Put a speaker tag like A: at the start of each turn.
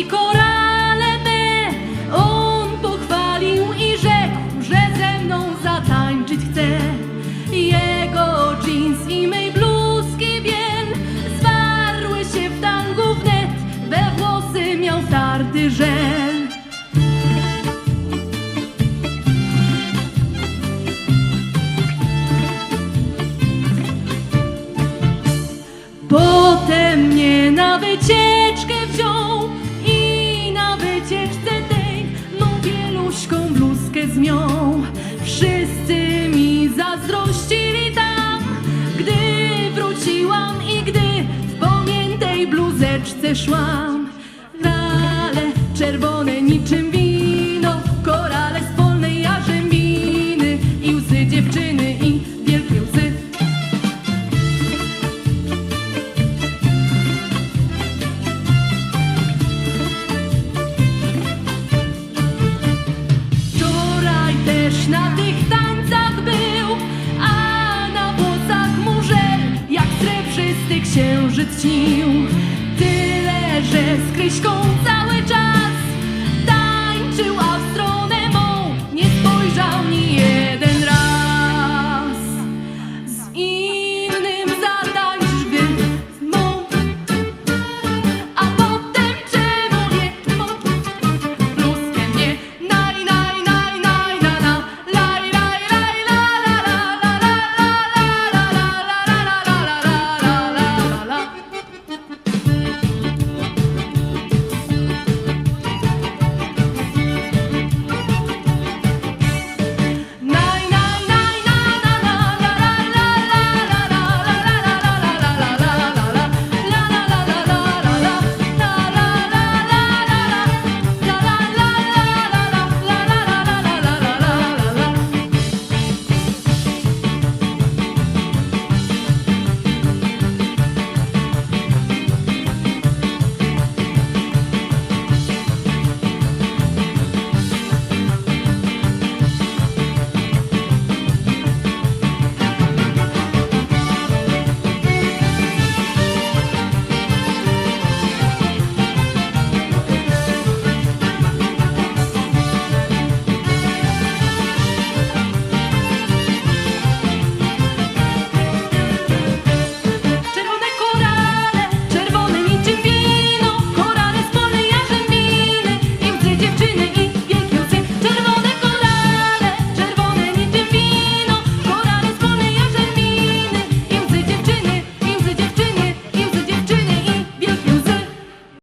A: i korale me. On pochwalił i rzekł, że ze mną zatańczyć chce. Jego jeans i mej bluzki biel zwarły się w tangu wnet, we włosy miał tarty żel. Potem mnie na wycieczkę wziął zmiął. Wszyscy mi zazdrościli tam, gdy wróciłam i gdy w pamiętej bluzeczce szłam. Korale czerwone niczym księżyc śnił. Tyle, że z Kryśką